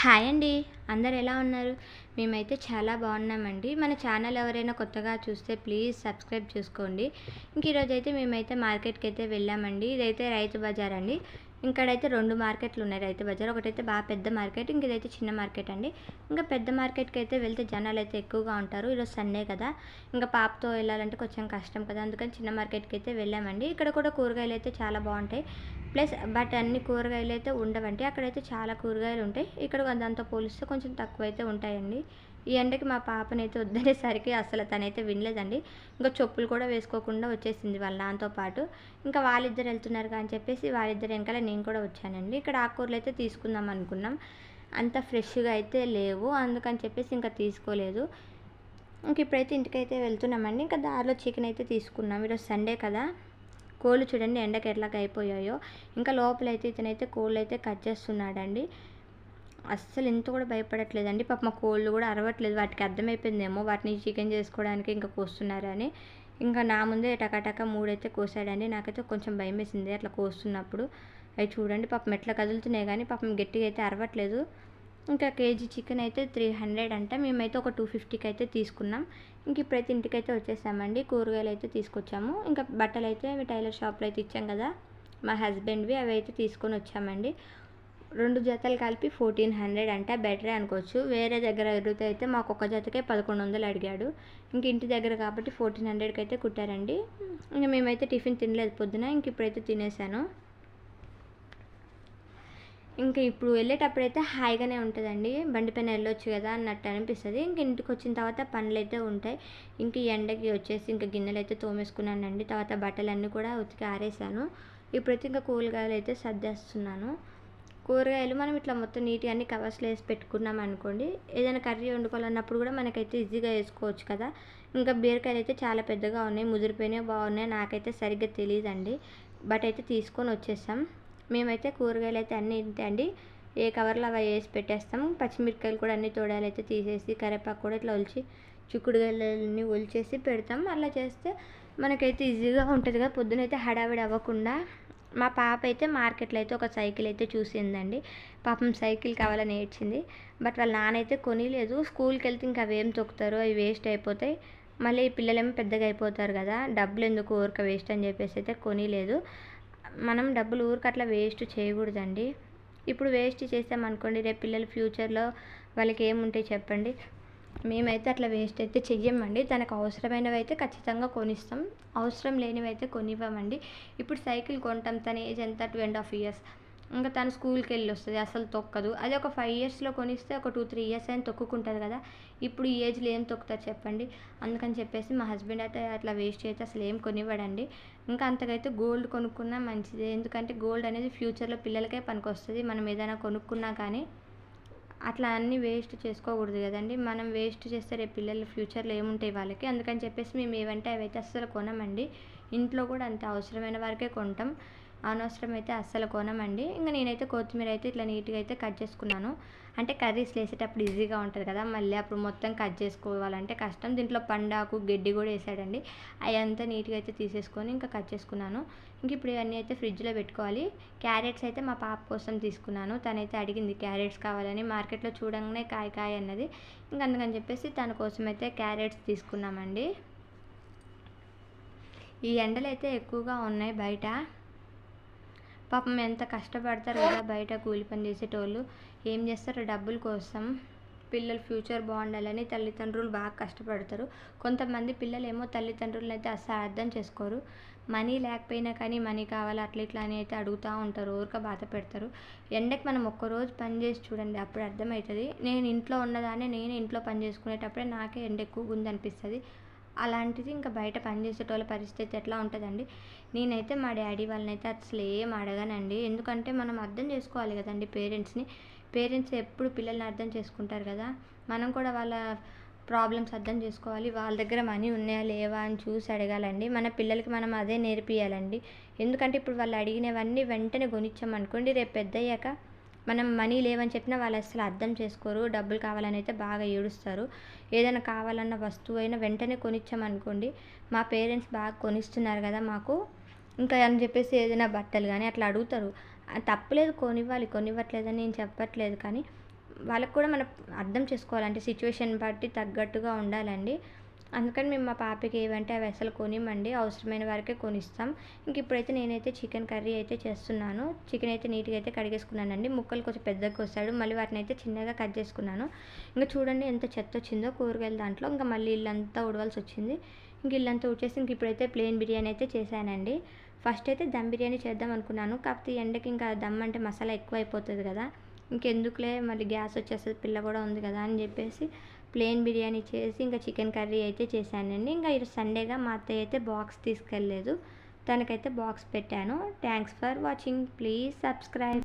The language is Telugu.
హాయ్ అండి. అందరు ఎలా ఉన్నారు? మేమైతే చాలా బాగున్నామండి. మన ఛానల్ ఎవరైనా కొత్తగా చూస్తే ప్లీజ్ సబ్స్క్రైబ్ చేసుకోండి. ఇంక ఈరోజైతే మేమైతే మార్కెట్కి అయితే వెళ్ళామండి. ఇదైతే రైతు బజార్ అండి. ఇక్కడైతే రెండు మార్కెట్లు ఉన్నాయి రైతు బజార్. ఒకటైతే బాగా పెద్ద మార్కెట్ ఇంక ఇదైతే చిన్న మార్కెట్ అండి. ఇంకా పెద్ద మార్కెట్కి అయితే వెళ్తే జనాలు అయితే ఎక్కువగా ఉంటారు. ఈరోజు సండే కదా ఇంకా పాపతో వెళ్ళాలంటే కొంచెం కష్టం కదా అందుకని చిన్న మార్కెట్కి అయితే వెళ్ళామండి. ఇక్కడ కూడా కూరగాయలు అయితే చాలా బాగుంటాయి. ప్లస్ బట్ అన్ని కూరగాయలు అయితే ఉండవండి. అక్కడైతే చాలా కూరగాయలు ఉంటాయి. ఇక్కడ దాంతో పోలిస్తే కొంచెం తక్కువ అయితే ఉంటాయండి. ఈ ఎండకి మా పాపనైతే వద్దనేసరికి అసలు తనైతే వినలేదండి. ఇంకా చెప్పులు కూడా వేసుకోకుండా వచ్చేసింది వాళ్ళ నాన్నతో పాటు. ఇంకా వాళ్ళిద్దరు వెళ్తున్నారు అని చెప్పేసి వాళ్ళిద్దరు వెనకాల నేను కూడా వచ్చానండి. ఇక్కడ ఆకుకూరలు అయితే తీసుకుందాం అనుకున్నాం. అంత ఫ్రెష్గా అయితే లేవు. అందుకని చెప్పేసి ఇంకా తీసుకోలేదు. ఇంక ఇప్పుడైతే ఇంటికైతే వెళ్తున్నామండి. ఇంకా దారిలో చికెన్ అయితే తీసుకున్నాం. ఈరోజు సండే కదా. కోళ్ళు చూడండి ఎండకి ఎట్లాగ అయిపోయాయో ఇంకా లోపలైతే ఇతనైతే కోళ్ళు అయితే కట్ చేస్తున్నాడండి. అస్సలు ఇంత కూడా భయపడట్లేదండి. పాప మా కోళ్ళు కూడా అరవట్లేదు. వాటికి అర్థమైపోయిందేమో వాటిని చికెన్ చేసుకోవడానికి ఇంకా కోస్తున్నారని. ఇంకా నా ముందే టకాటక మూడైతే కోసాడండి. నాకైతే కొంచెం భయం వేసింది అట్లా కోస్తున్నప్పుడు. అవి చూడండి పాపం ఎట్లా కదులుతున్నాయి కానీ పాపం గట్టిగా అయితే అరవట్లేదు. ఇంకా కేజీ చికెన్ అయితే త్రీ హండ్రెడ్ అంట. మేమైతే ఒక టూ ఫిఫ్టీకి అయితే తీసుకున్నాం. ఇంక ఇప్పుడైతే ఇంటికైతే వచ్చేసామండి. కూరగాయలు అయితే తీసుకొచ్చాము. ఇంకా బట్టలు అయితే టైలర్ షాప్లో అయితే ఇచ్చాం కదా. మా హస్బెండ్వి అవి అయితే తీసుకొని వచ్చామండి. రెండు జతలు కలిపి ఫోర్టీన్ హండ్రెడ్ అంటే బెటరే అనుకోవచ్చు. వేరే దగ్గర ఎదురుతో అయితే మాకు ఒక జతకే పదకొండు వందలు అడిగాడు. ఇంక ఇంటి దగ్గర కాబట్టి ఫోర్టీన్ హండ్రెడ్కి అయితే కుట్టారండి. ఇంకా మేమైతే టిఫిన్ తినలేదు పొద్దున ఇంక ఇప్పుడైతే తినేసాను. ఇంకా ఇప్పుడు వెళ్ళేటప్పుడైతే హాయిగానే ఉంటుందండి. బండి పైన వెళ్ళొచ్చు కదా అన్నట్టు అనిపిస్తుంది. ఇంక ఇంటికి వచ్చిన తర్వాత పనులు అయితే ఉంటాయి. ఇంక ఎండకి వచ్చేసి ఇంకా గిన్నెలు అయితే తోమేసుకున్నానండి. తర్వాత బట్టలన్నీ కూడా ఉతికి ఆరేసాను. ఇప్పుడైతే ఇంకా కూరగాయలు అయితే సర్దేస్తున్నాను. కూరగాయలు మనం ఇట్లా మొత్తం నీట్గా అన్ని కవర్స్లో వేసి పెట్టుకున్నాం అనుకోండి ఏదైనా కర్రీ వండుకోవాలన్నప్పుడు కూడా మనకైతే ఈజీగా వేసుకోవచ్చు కదా. ఇంకా బీరకాయలు అయితే చాలా పెద్దగా ఉన్నాయి ముదిరిపోయినాయి బాగున్నాయి నాకైతే సరిగ్గా తెలియదండి బట్ అయితే తీసుకొని వచ్చేసాం మేమైతే కూరగాయలు అయితే అన్నీ ఇంతే అండి. ఏ కవర్లో అవి వేసి పెట్టేస్తాం. పచ్చిమిరకాయలు కూడా అన్ని తోడాలు అయితే తీసేసి కరివేపాకు కూడా ఇట్లా ఒలిచి చిక్కుడుగాయలన్నీ ఒలిచేసి పెడతాం. అలా చేస్తే మనకైతే ఈజీగా ఉంటుంది కదా. పొద్దునైతే హడావిడి అవ్వకుండా మా పాప అయితే మార్కెట్లో అయితే ఒక సైకిల్ అయితే చూసిందండి. పాపం సైకిల్ కావాలని ఏడ్చింది. బట్ వాళ్ళ నాన్న అయితే కొనిలేదు. స్కూల్కి వెళ్తే ఇంకా అవి ఏం తొక్కుతారో అవి వేస్ట్ అయిపోతాయి. మళ్ళీ పిల్లలేమో పెద్దగా అయిపోతారు కదా. డబ్బులు ఎందుకు ఊరిక వేస్ట్ అని చెప్పేసి అయితే కొనిలేదు. మనం డబ్బులు ఊరికి అట్లా వేస్ట్ చేయకూడదండి. ఇప్పుడు వేస్ట్ చేసామనుకోండి రేపు పిల్లల ఫ్యూచర్లో వాళ్ళకి ఏముంటాయి చెప్పండి? మేమైతే అట్లా వేస్ట్ అయితే చెయ్యమండి. తనకు అవసరమైనవి అయితే ఖచ్చితంగా కొనిస్తాం. అవసరం లేనివి అయితే కొనివ్వమండి. ఇప్పుడు సైకిల్ కొంటాం. తన ఏజ్ ఎంత? టూ అండ్ హాఫ్ ఇయర్స్ ఇంకా తను స్కూల్కి వెళ్ళి వస్తుంది అసలు తొక్కదు. అది ఒక ఫైవ్ ఇయర్స్లో కొనిస్తే ఒక టూ త్రీ ఇయర్స్ అయినా తొక్కుకుంటుంది కదా. ఇప్పుడు ఈ ఏజ్లో ఏం తొక్కుతారు చెప్పండి? అందుకని చెప్పేసి మా హస్బెండ్ అయితే అట్లా వేస్ట్ అయితే అసలు ఏం కొనివ్వడండి. ఇంకా అంతకైతే గోల్డ్ కొనుక్కున్నా మంచిదే. ఎందుకంటే గోల్డ్ అనేది ఫ్యూచర్లో పిల్లలకే పనికొస్తుంది. మనం ఏదైనా కొనుక్కున్నా కానీ అట్లా అన్నీ వేస్ట్ చేసుకోకూడదు కదండి. మనం వేస్ట్ చేస్తే రేపు పిల్లల ఫ్యూచర్లో ఏముంటాయి వాళ్ళకి. అందుకని చెప్పేసి మేము ఏవంటే అవైతే అస్సలు కొనమండి. ఇంట్లో కూడా అంత అవసరమైన వరకే కొంటాం. అనవసరం అయితే అస్సలు కొనమండి. ఇంకా నేనైతే కొత్తిమీర అయితే ఇట్లా నీట్గా అయితే కట్ చేసుకున్నాను. అంటే కర్రీస్ వేసేటప్పుడు ఈజీగా ఉంటుంది కదా మళ్ళీ అప్పుడు మొత్తం కట్ చేసుకోవాలంటే కష్టం. దీంట్లో పండాకు గడ్డి కూడా వేసాడండి. అవి అంతా నీట్గా అయితే తీసేసుకొని ఇంకా కట్ చేసుకున్నాను. ఇంక ఇప్పుడు ఇవన్నీ అయితే ఫ్రిడ్జ్లో పెట్టుకోవాలి. క్యారెట్స్ అయితే మా పాప కోసం తీసుకున్నాను. తనైతే అడిగింది క్యారెట్స్ కావాలని. మార్కెట్లో చూడంగానే కాయ కాయ అన్నది. ఇంక అందుకని చెప్పేసి తన కోసం అయితే క్యారెట్స్ తీసుకున్నామండి. ఈ ఎండలు అయితే ఎక్కువగా ఉన్నాయి బయట. పాపం ఎంత కష్టపడతారు కదా బయట కూలి పని చేసేటోళ్ళు. ఏం చేస్తారు? డబ్బుల కోసం పిల్లల ఫ్యూచర్ బాగుండాలని తల్లిదండ్రులు బాగా కష్టపడతారు. కొంతమంది పిల్లలు ఏమో తల్లిదండ్రులను అయితే అస్సలు అర్థం చేసుకోరు. మనీ లేకపోయినా కానీ మనీ కావాలి అట్లా ఇట్లా అని అయితే అడుగుతూ ఉంటారు. ఊరిక బాధ పెడతారు. ఎండకి మనం ఒక్కరోజు పని చేసి చూడండి అప్పుడు అర్థమవుతుంది. నేను ఇంట్లో ఉన్నదాన్ని నేను ఇంట్లో పని చేసుకునేటప్పుడే నాకే ఎండ ఎక్కువగా ఉంది అనిపిస్తుంది. అలాంటిది ఇంకా బయట పనిచేసేటోళ్ళ పరిస్థితి ఎట్లా ఉంటుందండి? నేనైతే మా డాడీ వాళ్ళనైతే అసలు ఏం అడగనండి. ఎందుకంటే మనం అర్థం చేసుకోవాలి కదండి పేరెంట్స్ని. పేరెంట్స్ ఎప్పుడు పిల్లల్ని అర్థం చేసుకుంటారు కదా? మనం కూడా వాళ్ళ ప్రాబ్లమ్స్ అర్థం చేసుకోవాలి. వాళ్ళ దగ్గర మనీ ఉన్నాయా లేవా అని చూసి అడగాలండి. మన పిల్లలకి మనం అదే నేర్పియాలండి. ఎందుకంటే ఇప్పుడు వాళ్ళు అడిగినవన్నీ వెంటనే కొనిచ్చామనుకోండి రేపు పెద్దయ్యాక మనం మనీ లేవని చెప్పినా వాళ్ళు అసలు అర్థం చేసుకోరు. డబ్బులు కావాలని అయితే బాగా ఏడుస్తారు. ఏదైనా కావాలన్న వస్తువు అయినా వెంటనే కొనిచ్చామనుకోండి మా పేరెంట్స్ బాగా కొనిస్తున్నారు కదా మాకు. ఇంకా అని చెప్పేసి ఏదైనా బట్టలు కానీ అట్లా అడుగుతారు. తప్పులేదు కొనివ్వాలి కొనివ్వట్లేదని నేను చెప్పట్లేదు కానీ వాళ్ళకి కూడా మనం అర్థం చేసుకోవాలంటే సిచ్యువేషన్ బట్టి తగ్గట్టుగా ఉండాలండి. అందుకని మేము మా పాపకి ఏవంటే అవి అసలు కొనిమండి అవసరమైన వరకే కొనిస్తాం. ఇంక ఇప్పుడైతే నేనైతే చికెన్ కర్రీ అయితే చేస్తున్నాను. చికెన్ అయితే నీట్గా అయితే కడిగేసుకున్నానండి. ముక్కలు కొంచెం పెద్దగా కోసాడు. మళ్ళీ వాటిని అయితే చిన్నగా కట్ చేసుకున్నాను. ఇంకా చూడండి ఎంత చెత్త వచ్చిందో కూరగాయల దాంట్లో. ఇంకా మళ్ళీ ఇల్లంతా ఉడవాల్సి వచ్చింది. ఇంక ఇల్లంతా ఉడిచేసి ఇంక ఇప్పుడైతే ప్లెయిన్ బిర్యానీ అయితే చేశానండి. ఫస్ట్ అయితే దమ్ బిర్యానీ చేద్దాం అనుకున్నాను. కాకపోతే ఎండకి ఇంకా దమ్ అంటే మసాలా ఎక్కువ అయిపోతుంది కదా. ఇంకెందుకులే మళ్ళీ గ్యాస్ వచ్చేస్తుంది పిల్ల కూడా ఉంది కదా అని చెప్పేసి ప్లెయిన్ బిర్యానీ చేసి ఇంకా చికెన్ కర్రీ అయితే చేశానండి. ఇంకా ఈరోజు సండేగా మా అత్తయ్య అయితే బాక్స్ తీసుకెళ్ళలేదు. తనకైతే బాక్స్ పెట్టాను. Thanks for watching. Please subscribe.